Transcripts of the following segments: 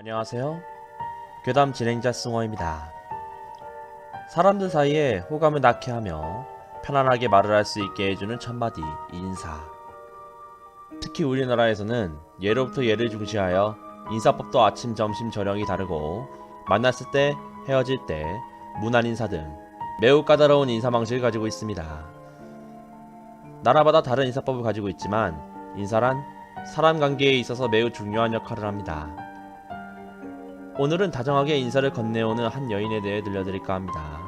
안녕하세요. 괴담 진행자 승호입니다. 사람들 사이에 호감을 낳게 하며 편안하게 말을 할 수 있게 해주는 첫마디 인사. 특히 우리나라에서는 예로부터 예를 중시하여 인사법도 아침, 점심, 저녁이 다르고 만났을 때, 헤어질 때, 문안 인사 등 매우 까다로운 인사 방식을 가지고 있습니다. 나라마다 다른 인사법을 가지고 있지만 인사란 사람 관계에 있어서 매우 중요한 역할을 합니다. 오늘은 다정하게 인사를 건네오는 한 여인에 대해 들려드릴까 합니다.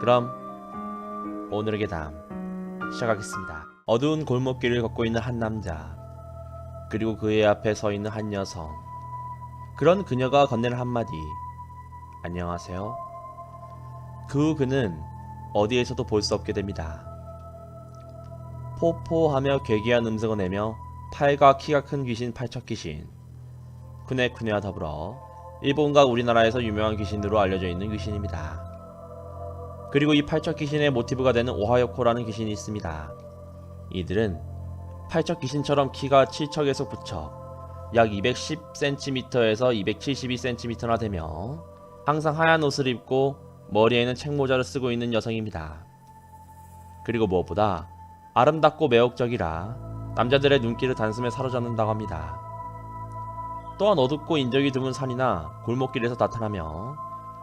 그럼 오늘의 괴담 시작하겠습니다. 어두운 골목길을 걷고 있는 한 남자 그리고 그의 앞에 서 있는 한 여성 그런 그녀가 건네는 한마디 안녕하세요. 그 후 그는 어디에서도 볼 수 없게 됩니다. 포포하며 괴기한 음성을 내며 팔과 키가 큰 귀신 팔척 귀신 쿠네쿠네와 더불어 일본과 우리나라에서 유명한 귀신으로 알려져 있는 귀신입니다. 그리고 이 팔척 귀신의 모티브가 되는 오하요코라는 귀신이 있습니다. 이들은 팔척 귀신처럼 키가 7척에서 9척, 약 210cm에서 272cm나 되며 항상 하얀 옷을 입고 머리에는 책모자를 쓰고 있는 여성입니다. 그리고 무엇보다 아름답고 매혹적이라 남자들의 눈길을 단숨에 사로잡는다고 합니다. 또한 어둡고 인적이 드문 산이나 골목길에서 나타나며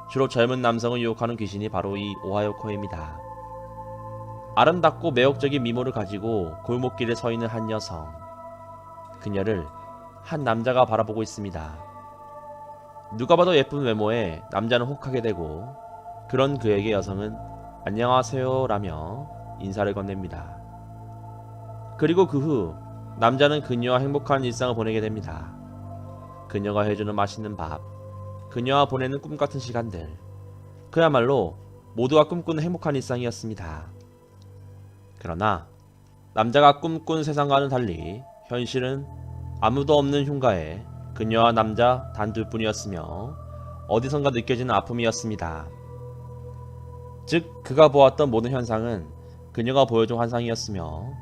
주로 젊은 남성을 유혹하는 귀신이 바로 이 오하요코입니다. 아름답고 매혹적인 미모를 가지고 골목길에 서 있는 한 여성. 그녀를 한 남자가 바라보고 있습니다. 누가 봐도 예쁜 외모에 남자는 혹하게 되고 그런 그에게 여성은 안녕하세요 라며 인사를 건넵니다. 그리고 그 후 남자는 그녀와 행복한 일상을 보내게 됩니다. 그녀가 해주는 맛있는 밥, 그녀와 보내는 꿈 같은 시간들. 그야말로 모두가 꿈꾸는 행복한 일상이었습니다. 그러나 남자가 꿈꾼 세상과는 달리 현실은 아무도 없는 흉가에 그녀와 남자 단둘뿐이었으며 어디선가 느껴지는 아픔이었습니다. 즉 그가 보았던 모든 현상은 그녀가 보여준 환상이었으며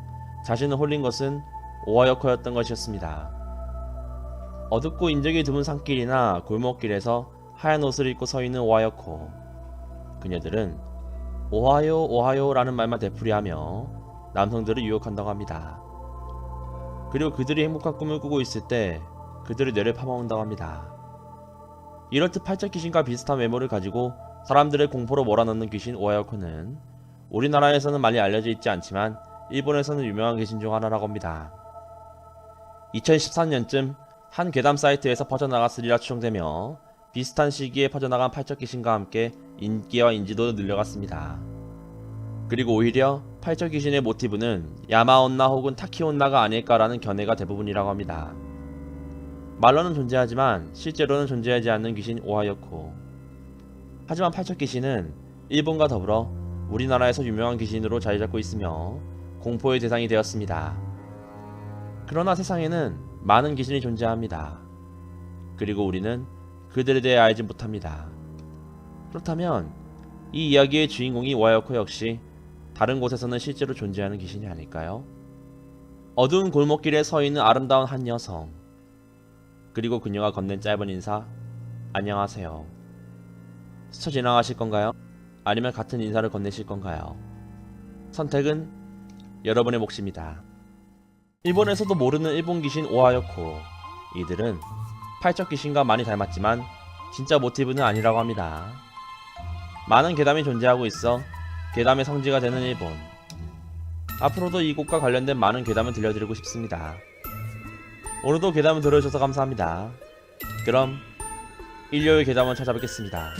자신을 홀린 것은 오하여커였던 것이었습니다. 어둡고 인적이 드문 산길이나 골목길에서 하얀 옷을 입고 서 있는 오하여코. 그녀들은 오하요 오하요라는 말만 되풀이하며 남성들을 유혹한다고 합니다. 그리고 그들이 행복한 꿈을 꾸고 있을 때 그들의 뇌를 파먹는다고 합니다. 이렇듯 팔적 귀신과 비슷한 외모를 가지고 사람들의 공포로 몰아넣는 귀신 오하요코는 우리나라에서는 많이 알려져 있지 않지만 일본에서는 유명한 귀신 중 하나라고 합니다. 2013년쯤 한 괴담 사이트에서 퍼져나갔으리라 추정되며 비슷한 시기에 퍼져나간 팔척 귀신과 함께 인기와 인지도도 늘려갔습니다. 그리고 오히려 팔척 귀신의 모티브는 야마온나 혹은 타키온나가 아닐까라는 견해가 대부분이라고 합니다. 말로는 존재하지만 실제로는 존재하지 않는 귀신 오하요코. 하지만 팔척 귀신은 일본과 더불어 우리나라에서 유명한 귀신으로 자리 잡고 있으며 공포의 대상이 되었습니다. 그러나 세상에는 많은 귀신이 존재합니다. 그리고 우리는 그들에 대해 알지 못합니다. 그렇다면 이 이야기의 주인공이 와요코 역시 다른 곳에서는 실제로 존재하는 귀신이 아닐까요? 어두운 골목길에 서 있는 아름다운 한 여성. 그리고 그녀가 건넨 짧은 인사. 안녕하세요. 스쳐 지나가실 건가요? 아니면 같은 인사를 건네실 건가요? 선택은 여러분의 몫입니다. 일본에서도 모르는 일본 귀신 오하요코. 이들은 팔척 귀신과 많이 닮았지만 진짜 모티브는 아니라고 합니다. 많은 괴담이 존재하고 있어 괴담의 성지가 되는 일본. 앞으로도 이곳과 관련된 많은 괴담을 들려드리고 싶습니다. 오늘도 괴담을 들어주셔서 감사합니다. 그럼 일요일 괴담을 찾아뵙겠습니다.